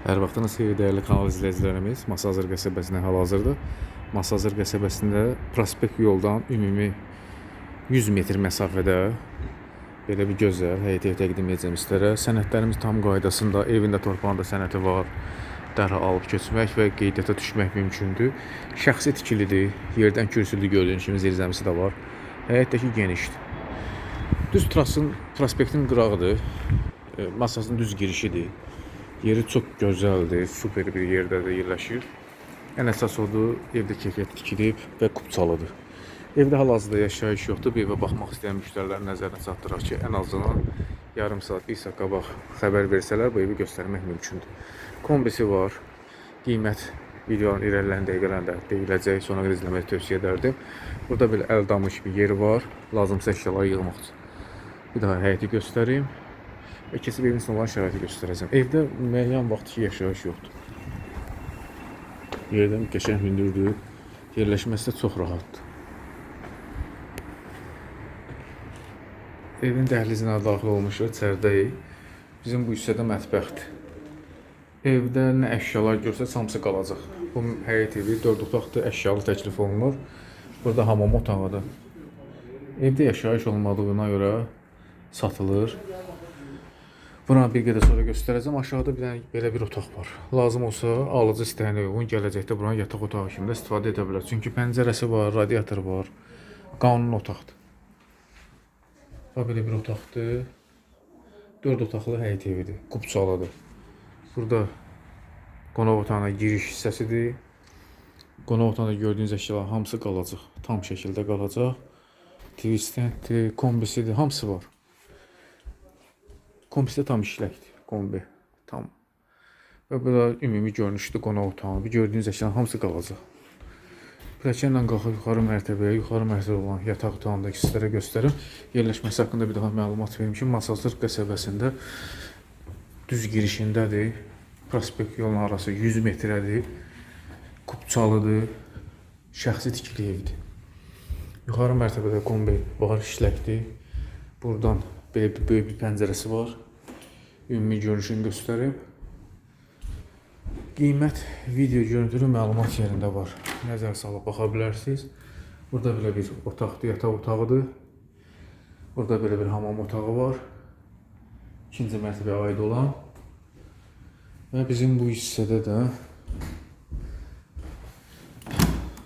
Hər vaxtınız xeyir dəyərli kanal izləyicilərimiz. Masazır qəsəbəsində hal-hazırda. Masazır qəsəbəsində prospekt yoldan ümumi 100 metr məsafədə belə bir gözəl həyətə təqdim edəcəm sizlərə. Sənədlərimiz tam qaydasında, evində, torpağında sənədi var. Dərhal alıb keçmək və qeydiyyata düşmək mümkündür. Şəxsi tikilidir. Yerdən kürsülü gördüyünüz kimi zirzəmisi də var. Həyətdəki genişdir. Düz trasın, prospektin qırağıdır. E, Masasının düz girişidir. Yeri çox gözəldir, super bir yerdə də yerləşir. Ən əsas odur, evdə keyfiyyət tikilib və kupçalıdır. Evdə hal-hazırda yaşayış yoxdur. Bir evə baxmaq istəyən müştərilər nəzərinə çatdıraq ki, ən azından yarım saat, saat qabaq xəbər versələr bu evi göstərmək mümkündür. Kombisi var. Qiymət videonun irəliləyən dəqiqələrində deyiləcək. Sonra qədər izləməyi tövsiyə edərdim. Burada belə əl damış bir yeri var. Lazımsa əşyaları yığmaq üçün. Bir daha həyəti göstəreyim. Və keçib evin içində olan şəraiti göstərəcəm. Evdə müəyyən vaxt ki, yaşayış yoxdur. Yerdən qəşəng hündürdür. Yerləşməsi də çox rahatdır. Evin dəhlizinə daxil olmuşuq, içəridəyik. Bizim bu hissədə mətbəxdir. Evdə nə əşyalar görsəz hamısı qalacaq. Bu həyət evi 4 otaqlı əşyalı təklif olunur. Burada hamam otağıdır. Evdə yaşayış olmadığına görə satılır. Buna bir qədər sonra göstərəcəm. Aşağıda bir dənə belə bir otaq var. Lazım olsa alıcı istəyənə uyğun gələcəkdə buna yataq otağı kimi də istifadə edə bilər. Çünki pəncərəsi var, radiator var. Qanun otaqdır. Bax belə bir otaqdır. 4 otaqlı həyət evidir. Qubçalıdır. Burada qonaq otağına giriş hissəsidir. Qonaq otağında gördüyünüz əşyalar hamısı qalacaq. Tam şəkildə qalacaq. TV stand, kombisidir, hamısı var. Kombisi tam işləkdir. Kombi tam. Və bu da ümumi görünüşdür qonaq otağı. Bu gördüyünüz əşyaların hamısı qalacaq. Pilləkənlə qalxıb yuxarı mərtəbəyə, yuxarı mərtəbə olan yataq otağındakı sizlərə göstərim. Yerləşməsi haqqında bir daha məlumat verim ki, Masazır qəsəbəsində düz girişindədir. Prospekt yolun arası 100 metrədir. Kupçalıdır. Şəxsi tikili evdir. Yuxarı mərtəbədə kombi var, işləkdir. Buradan belə bir böyük bir pəncərəsi var. Ümumi görünüşünü göstərib. Qiymət video görüntülü məlumat yerində var. Nəzər salıb baxa bilərsiniz. Burada belə bir otaqdır, yataq otağıdır. Burada belə bir hamam otağı var. İkinci mərtəbəyə aid olan. Və bizim bu hissədə də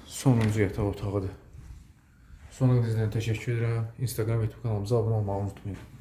sonuncu yataq otağıdır. Sonra izləyən təşəkkür edirəm. Instagram, YouTube kanalımıza abunə olmağı unutmayın.